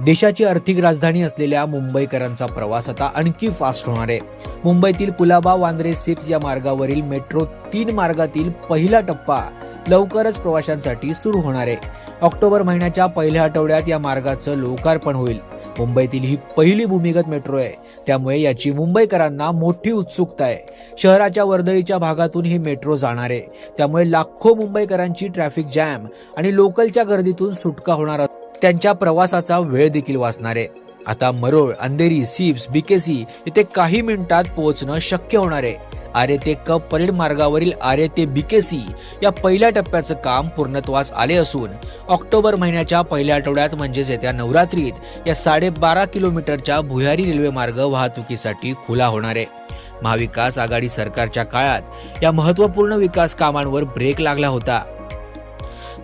देशाची आर्थिक राजधानी असलेल्या मुंबईकरांचा प्रवास आता आणखी फास्ट होणार आहे. मुंबईतील कुलाबा वांद्रे सिप्स या मार्गावरील मेट्रो तीन मार्गातील पहिला टप्पा लवकरच प्रवाशांसाठी सुरू होणार आहे. ऑक्टोबर महिन्याच्या पहिल्या आठवड्यात या मार्गाचं लोकार्पण होईल. मुंबईतील ही पहिली भूमिगत मेट्रो आहे. त्यामुळे याची मुंबईकरांना मोठी उत्सुकता आहे. शहराच्या वर्दळीच्या भागातून ही मेट्रो जाणार आहे. त्यामुळे लाखो मुंबईकरांची ट्रॅफिक जॅम आणि लोकलच्या गर्दीतून सुटका होणार त्यांच्या प्रवासाचा वेळ देखील वाचणार. आहे आता मरोळ अंधेरी सिप्स बीकेसी इथे काही मिनिटात पोहोचणं शक्य होणार. आहे आरे ते कप परेड मार्गावरील आरे ते बीकेसी या पहिल्या टप्प्याचं काम पूर्णत्वास आले असून ऑक्टोबर महिन्याच्या पहिल्या आठवड्यात म्हणजेच येत्या नवरात्रीत या साडेबारा किलोमीटरच्या भुयारी रेल्वे मार्ग वाहतुकीसाठी खुला होणार आहे. महाविकास आघाडी सरकारच्या काळात या महत्त्वपूर्ण विकास कामांवर ब्रेक लागला होता.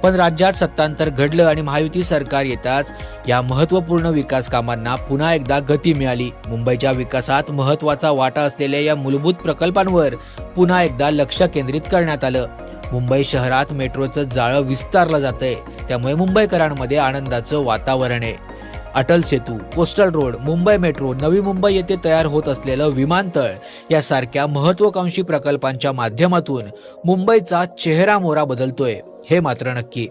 पण राज्यात सत्तांतर घडलं आणि महायुती सरकार येताच या महत्त्वपूर्ण विकास कामांना पुन्हा एकदा गती मिळाली. मुंबईच्या विकासात महत्त्वाचा वाटा असलेल्या या मूलभूत प्रकल्पांवर पुन्हा एकदा लक्ष केंद्रित करण्यात आलं. मुंबई शहरात मेट्रोचं जाळं विस्तारलं जातंय. त्यामुळे मुंबईकरांमध्ये आनंदाचं वातावरण आहे. Atal Setu coastal road Mumbai metro Navi Mumbai येथे तयार होत असलेलं विमानतळ यासारख्या महत्वाकांक्षी प्रकल्पांच्या माध्यमातून मुंबईचा चेहरा मोहरा बदलतोय. हे मात्र नक्की